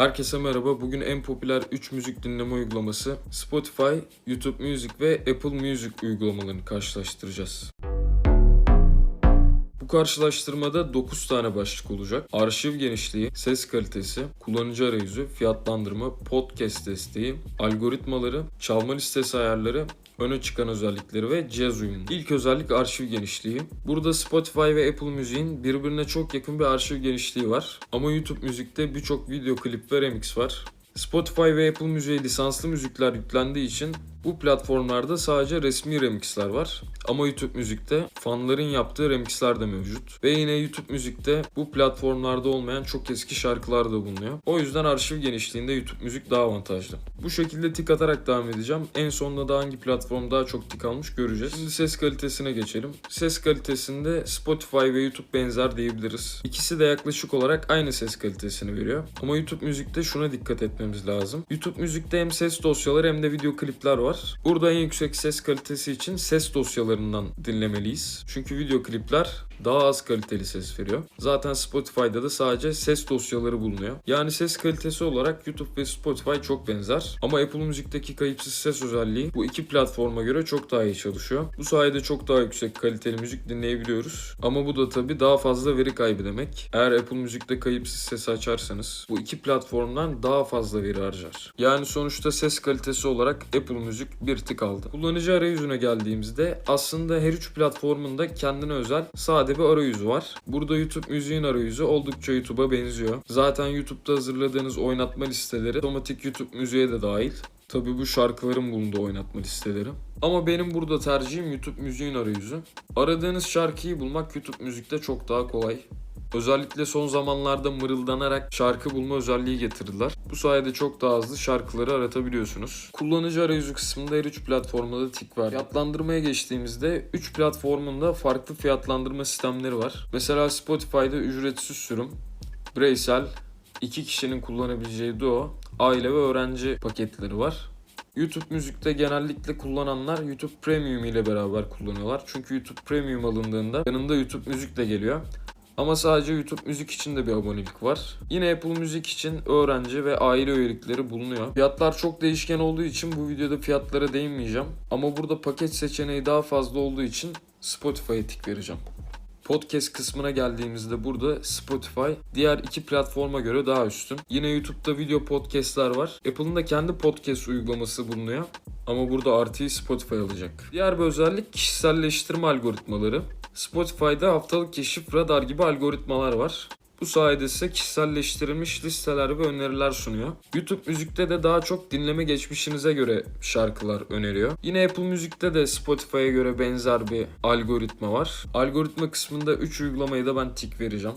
Herkese merhaba. Bugün en popüler 3 müzik dinleme uygulaması Spotify, YouTube Music ve Apple Music uygulamalarını karşılaştıracağız. Bu karşılaştırmada 9 tane başlık olacak. Arşiv genişliği, ses kalitesi, kullanıcı arayüzü, fiyatlandırma, podcast desteği, algoritmaları, çalma listesi ayarları, öne çıkan özellikleri ve cihaz uyumu. İlk özellik arşiv genişliği. Burada Spotify ve Apple Müziğin birbirine çok yakın bir arşiv genişliği var. Ama YouTube Müzik'te birçok video klip ve remix var. Spotify ve Apple Müziğe lisanslı müzikler yüklendiği için bu platformlarda sadece resmi remixler var. Ama YouTube Müzik'te fanların yaptığı remixler de mevcut. Ve yine YouTube Müzik'te bu platformlarda olmayan çok eski şarkılar da bulunuyor. O yüzden arşiv genişliğinde YouTube Müzik daha avantajlı. Bu şekilde tik atarak devam edeceğim. En sonunda da hangi platform daha çok tik almış göreceğiz. Şimdi ses kalitesine geçelim. Ses kalitesinde Spotify ve YouTube benzer diyebiliriz. İkisi de yaklaşık olarak aynı ses kalitesini veriyor. Ama YouTube Müzik'te şuna dikkat etmemiz lazım. YouTube Müzik'te hem ses dosyaları hem de video klipler var. Burada en yüksek ses kalitesi için ses dosyalarından dinlemeliyiz. Çünkü video klipler daha az kaliteli ses veriyor. Zaten Spotify'da da sadece ses dosyaları bulunuyor. Yani ses kalitesi olarak YouTube ve Spotify çok benzer. Ama Apple Müzik'teki kayıpsız ses özelliği bu iki platforma göre çok daha iyi çalışıyor. Bu sayede çok daha yüksek kaliteli müzik dinleyebiliyoruz. Ama bu da tabii daha fazla veri kaybı demek. Eğer Apple Müzik'te kayıpsız sesi açarsanız bu iki platformdan daha fazla veri harcar. Yani sonuçta ses kalitesi olarak Apple Müzik bir tık aldı. Kullanıcı arayüzüne geldiğimizde aslında her üç platformun da kendine özel sade bir arayüzü var. Burada YouTube müziğin arayüzü oldukça YouTube'a benziyor. Zaten YouTube'da hazırladığınız oynatma listeleri otomatik YouTube müziğe de dahil. Tabii bu şarkıların bulunduğu oynatma listeleri. Ama benim burada tercihim YouTube müziğin arayüzü. Aradığınız şarkıyı bulmak YouTube müzikte çok daha kolay. Özellikle son zamanlarda mırıldanarak şarkı bulma özelliği getirdiler. Bu sayede çok daha hızlı şarkıları aratabiliyorsunuz. Kullanıcı arayüzü kısmında her 3 platformda da tik var. Fiyatlandırmaya geçtiğimizde 3 platformunda farklı fiyatlandırma sistemleri var. Mesela Spotify'da ücretsiz sürüm, bireysel, 2 kişinin kullanabileceği duo, aile ve öğrenci paketleri var. YouTube müzikte genellikle kullananlar YouTube Premium ile beraber kullanıyorlar. Çünkü YouTube Premium alındığında yanında YouTube müzik de geliyor. Ama sadece YouTube Müzik için de bir abonelik var. Yine Apple Müzik için öğrenci ve aile üyelikleri bulunuyor. Fiyatlar çok değişken olduğu için bu videoda fiyatlara değinmeyeceğim. Ama burada paket seçeneği daha fazla olduğu için Spotify'a tik vereceğim. Podcast kısmına geldiğimizde burada Spotify diğer iki platforma göre daha üstün. Yine YouTube'da video podcastler var. Apple'ın da kendi podcast uygulaması bulunuyor. Ama burada artıyı Spotify alacak. Diğer bir özellik kişiselleştirme algoritmaları. Spotify'da haftalık keşif radar gibi algoritmalar var. Bu sayede ise kişiselleştirilmiş listeler ve öneriler sunuyor. YouTube müzikte de daha çok dinleme geçmişinize göre şarkılar öneriyor. Yine Apple Müzik'te de Spotify'a göre benzer bir algoritma var. Algoritma kısmında 3 uygulamayı da ben tik vereceğim.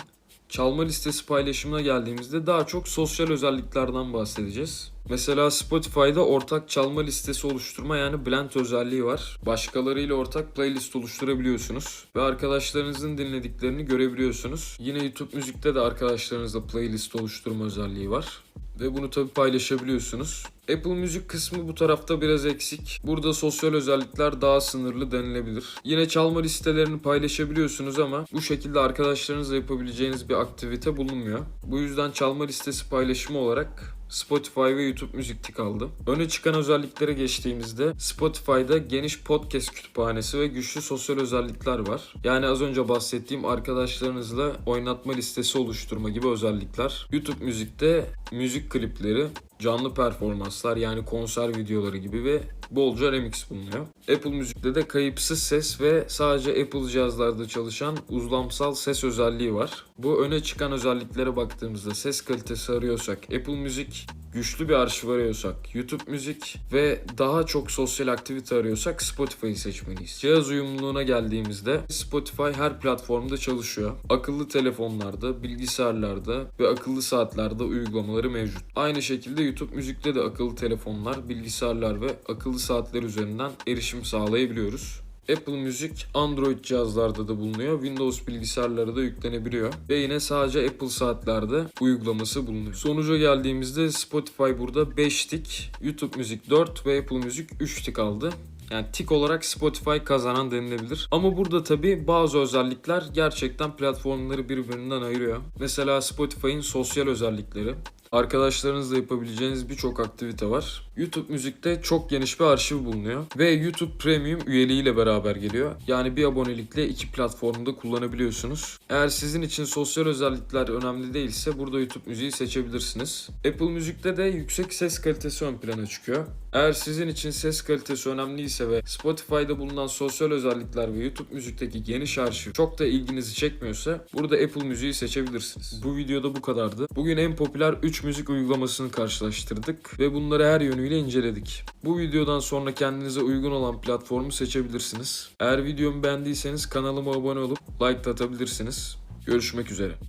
Çalma listesi paylaşımına geldiğimizde daha çok sosyal özelliklerden bahsedeceğiz. Mesela Spotify'da ortak çalma listesi oluşturma yani blend özelliği var. Başkalarıyla ortak playlist oluşturabiliyorsunuz ve arkadaşlarınızın dinlediklerini görebiliyorsunuz. Yine YouTube müzikte de arkadaşlarınızla playlist oluşturma özelliği var ve bunu tabi paylaşabiliyorsunuz. Apple Müzik kısmı bu tarafta biraz eksik. Burada sosyal özellikler daha sınırlı denilebilir. Yine çalma listelerini paylaşabiliyorsunuz ama bu şekilde arkadaşlarınızla yapabileceğiniz bir aktivite bulunmuyor. Bu yüzden çalma listesi paylaşımı olarak Spotify ve YouTube müzik tik aldı. Öne çıkan özelliklere geçtiğimizde Spotify'da geniş podcast kütüphanesi ve güçlü sosyal özellikler var. Yani az önce bahsettiğim arkadaşlarınızla oynatma listesi oluşturma gibi özellikler. YouTube müzikte müzik klipleri, canlı performanslar yani konser videoları gibi ve bolca remix bulunuyor. Apple Müzik'te de kayıpsız ses ve sadece Apple cihazlarda çalışan uzlamsal ses özelliği var. Bu öne çıkan özelliklere baktığımızda ses kalitesi arıyorsak Apple Müzik güçlü bir arşiv arıyorsak YouTube müzik ve daha çok sosyal aktivite arıyorsak Spotify'ı seçmeliyiz. Cihaz uyumluluğuna geldiğimizde Spotify her platformda çalışıyor. Akıllı telefonlarda, bilgisayarlarda ve akıllı saatlerde uygulamaları mevcut. Aynı şekilde YouTube müzikte de akıllı telefonlar, bilgisayarlar ve akıllı saatler üzerinden erişim sağlayabiliyoruz. Apple Müzik Android cihazlarda da bulunuyor. Windows bilgisayarlara da yüklenebiliyor. Ve yine sadece Apple saatlerde uygulaması bulunuyor. Sonuca geldiğimizde Spotify burada 5 tik, YouTube Müzik 4 ve Apple Müzik 3 tik aldı. Yani tik olarak Spotify kazanan denilebilir. Ama burada tabi bazı özellikler gerçekten platformları birbirinden ayırıyor. Mesela Spotify'ın sosyal özellikleri. Arkadaşlarınızla yapabileceğiniz birçok aktivite var. YouTube Müzik'te çok geniş bir arşiv bulunuyor ve YouTube Premium üyeliğiyle beraber geliyor. Yani bir abonelikle iki platformda kullanabiliyorsunuz. Eğer sizin için sosyal özellikler önemli değilse burada YouTube Müziği seçebilirsiniz. Apple Müzik'te de yüksek ses kalitesi ön plana çıkıyor. Eğer sizin için ses kalitesi önemliyse ve Spotify'da bulunan sosyal özellikler ve YouTube Müzik'teki geniş arşiv çok da ilginizi çekmiyorsa burada Apple Müziği seçebilirsiniz. Bu videoda bu kadardı. Bugün en popüler 3 müzik uygulamasını karşılaştırdık ve bunları her yönüyle inceledik. Bu videodan sonra kendinize uygun olan platformu seçebilirsiniz. Eğer videomu beğendiyseniz kanalıma abone olup like atabilirsiniz. Görüşmek üzere.